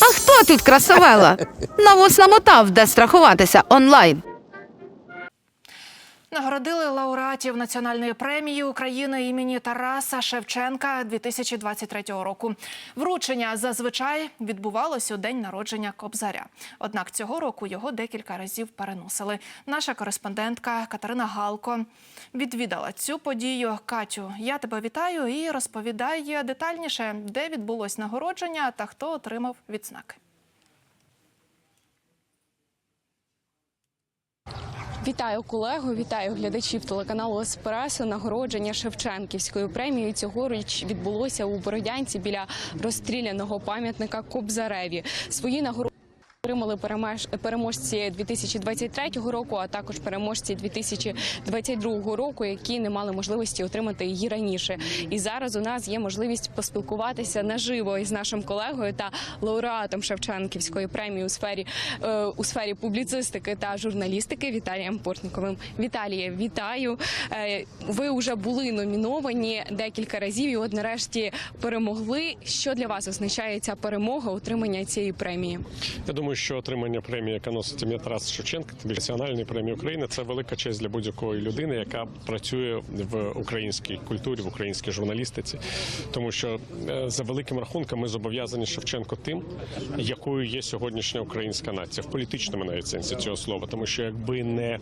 А хто тут красавела? Навус намотав, де страхуватися онлайн. Нагородили лауреатів національної премії України імені Тараса Шевченка 2023 року. Вручення зазвичай відбувалось у день народження Кобзаря. Однак цього року його декілька разів переносили. Наша кореспондентка Катерина Галко відвідала цю подію. Катю, я тебе вітаю і розповідай детальніше, де відбулось нагородження та хто отримав відзнаки. Вітаю колегу, вітаю глядачів телеканалу Еспресо. Нагородження Шевченківською премією цьогоріч відбулося у Бородянці біля розстріляного пам'ятника Кобзареві. Свої нагороди. Отримали переможці 2023 року, а також переможці 2022 року, які не мали можливості отримати її раніше. І зараз у нас є можливість поспілкуватися наживо із нашим колегою та лауреатом Шевченківської премії у сфері е, у сфері публіцистики та журналістики Віталієм Портніковим. Віталіє, вітаю! Е, Ви вже були номіновані декілька разів. і От нарешті перемогли. Що для вас означає ця перемога отримання цієї премії? Я думаю, що отримання премії, яка носить ім'я Тарас Шевченка, тобі національної премії України, це велика честь для будь-якої людини, яка працює в українській культурі, в українській журналістиці. Тому що е, за великим рахунком ми зобов'язані Шевченко тим, якою є сьогоднішня українська нація в політичному навіть сенсі цього слова. Тому що якби не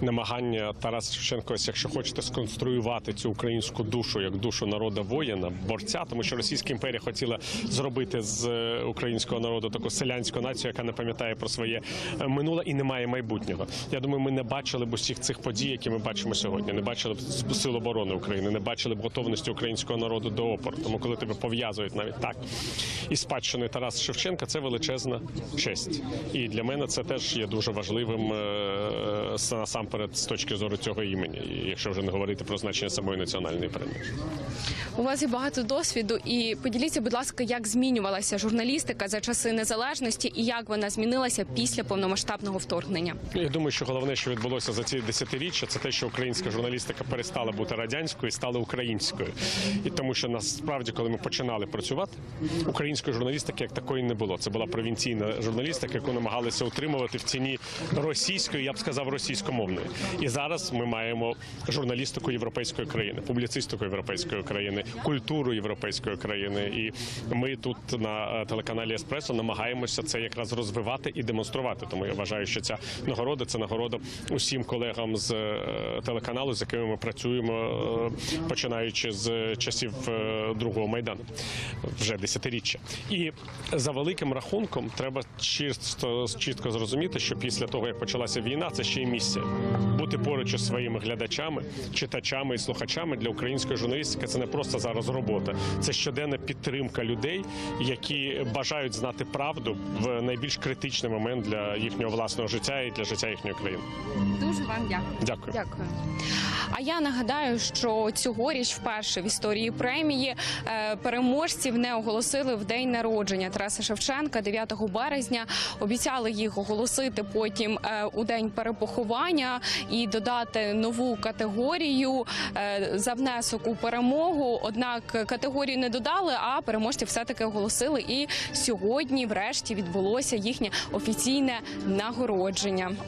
намагання Тараса Шевченка, ось якщо хочете сконструювати цю українську душу як душу народа воїна, борця, тому що Російська імперія хотіла зробити з е, українського народу таку селянську націю, яка не пам'ятає про своє е, минуле і не має майбутнього. Я думаю, ми не бачили б усіх цих подій, які ми бачимо сьогодні. Не бачили б сил оборони України, не бачили б готовності українського народу до опору. Тому, коли тебе пов'язують навіть так із спадщиною Тараса Шевченка, це величезна честь. І для мене це теж є дуже важливим е, насамперед з точки зору цього імені, якщо вже не говорити про значення самої національної премії. У вас є багато досвіду, і поділіться, будь ласка, як змінювалася журналістика за часи незалежності і як вона змінилася після повномасштабного вторгнення. Я думаю, що головне, що відбулося за ці десятиріччя, це те, що українська журналістика перестала бути радянською і стала українською. І тому, що насправді, коли ми починали працювати, української журналістики як такої не було. Це була провінційна журналістика, яку намагалися утримувати в ціні російської, я б сказав, російськомовної. І зараз ми маємо журналістику європейської країни, публіцистику європейської країни, культуру європейської країни. І ми тут на телеканалі Еспресо намагаємося це якраз розвивати і демонструвати. Тому я вважаю, що ця нагорода це нагорода усім колегам з е, телеканалу, з якими ми працюємо, е, починаючи з часів е, другого майдану, вже десятиріччя. І за великим рахунком треба чисто чітко зрозуміти, що після того як почалася війна, це ще й місія бути поруч із своїми глядачами, читачами і слухачами для української журналістики. Це не просто зараз робота, це щоденна підтримка людей, які бажають знати правду в найбільш критичний момент для їхнього власного життя і для життя їхньої країни. Дуже вам дякую. Дякую. Дякую. А я нагадаю, що цьогоріч вперше в історії премії е, переможців не оголосили в день народження Тараса Шевченка, 9 березня. Обіцяли їх оголосити потім е, у день перепоховання і додати нову категорію е, за внесок у перемогу. Однак категорію не додали, а переможців все таки оголосили. І сьогодні, врешті, відбулося їхнє офіційне нагородження.